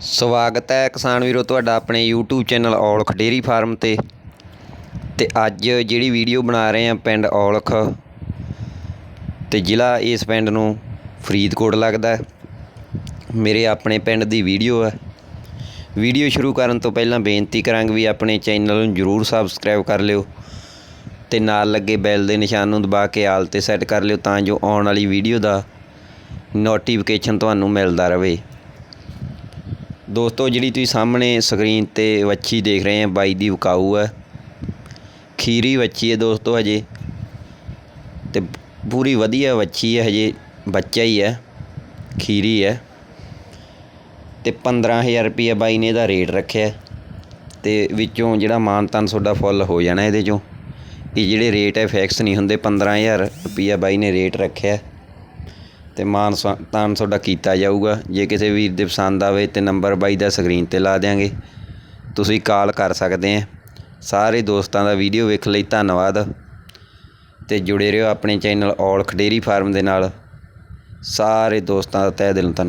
ਸਵਾਗਤ ਹੈ ਕਿਸਾਨ ਵੀਰੋ ਤੁਹਾਡਾ ਆਪਣੇ YouTube channel Aulakh dairy farm ਤੇ। ਤੇ ਅੱਜ ਜਿਹੜੀ ਵੀਡੀਓ ਬਣਾ ਰਹੇ ਆ ਪਿੰਡ ਔਲਖ, ਤੇ ਜ਼ਿਲ੍ਹਾ ਇਸ ਪਿੰਡ ਨੂੰ ਫਰੀਦਕੋਟ ਲੱਗਦਾ ਮੇਰੇ ਆਪਣੇ ਪਿੰਡ ਦੀ ਵੀਡੀਓ ਹੈ। ਵੀਡੀਓ ਸ਼ੁਰੂ ਕਰਨ ਤੋਂ ਪਹਿਲਾਂ ਬੇਨਤੀ ਕਰਾਂਗੇ ਵੀ ਆਪਣੇ ਚੈਨਲ ਨੂੰ ਜਰੂਰ ਸਬਸਕ੍ਰਾਈਬ ਕਰ ਲਿਓ, ਤੇ ਨਾਲ ਲੱਗੇ ਬੈਲ ਦੇ ਨਿਸ਼ਾਨ ਨੂੰ ਦਬਾ ਕੇ ਆਲ ਤੇ ਸੈੱਟ ਕਰ ਲਿਓ ਤਾਂ ਜੋ ਆਉਣ ਵਾਲੀ ਵੀਡੀਓ ਦਾ ਨੋਟੀਫਿਕੇਸ਼ਨ ਤੁਹਾਨੂੰ ਮਿਲਦਾ ਰਹੇ। ਦੋਸਤੋ, ਜਿਹੜੀ ਤੁਸੀਂ ਸਾਹਮਣੇ ਸਕਰੀਨ ਤੇ ਵੱਛੀ ਦੇਖ ਰਹੇ ਆ, ਬਾਈ ਦੀ ਵਿਕਾਊ ਹੈ ਖੀਰੀ ਵੱਛੀ ਹੈ ਦੋਸਤੋ ਹਜੇ। ਤੇ ਪੂਰੀ ਵਧੀਆ ਵੱਛੀ ਹੈ ਹਜੇ ਬੱਚਾ ਹੀ ਹੈ ਖੀਰੀ ਹੈ ਤੇ 15000 ਰੁਪਏ ਬਾਈ ਨੇ ਇਹਦਾ ਰੇਟ ਰੱਖਿਆ। ਤੇ ਵਿੱਚੋਂ ਜਿਹੜਾ ਮਾਨ ਤਨ ਤੁਹਾਡਾ ਫੁੱਲ ਹੋ ਜਾਣਾ ਇਹਦੇ ਚੋਂ। ਇਹ ਜਿਹੜੇ ਰੇਟ ਹੈ ਫਿਕਸ ਨਹੀਂ ਹੁੰਦੇ। 15000 ਰੁਪਏ ਬਾਈ ਨੇ ਰੇਟ ਰੱਖਿਆ। ਅਤੇ ਮਾਨ ਸਾ- ਤਾਨ ਤੁਹਾਡਾ ਕੀਤਾ ਜਾਊਗਾ। ਜੇ ਕਿਸੇ ਵੀਰ ਦੇ ਪਸੰਦ ਆਵੇ ਤਾਂ ਨੰਬਰ ਬਾਈ ਦਾ ਸਕਰੀਨ ਤੇ ਲਾ ਦਿਆਂਗੇ। ਤੁਸੀਂ ਕਾਲ ਕਰ ਸਕਦੇ ਹੈ ਸਾਰੇ ਦੋਸਤਾਂ ਦਾ ਵੀਡੀਓ ਵੇਖਣ ਲਈ, ਧੰਨਵਾਦ। ਅਤੇ ਜੁੜੇ ਰਹੋ ਆਪਣੇ ਚੈਨਲ ਔਲਖ ਡੇਅਰੀ ਫਾਰਮ ਦੇ ਨਾਲ। ਸਾਰੇ ਦੋਸਤਾਂ ਦਾ ਤਹਿ ਦਿਲੋਂ ਧੰਨਵਾਦ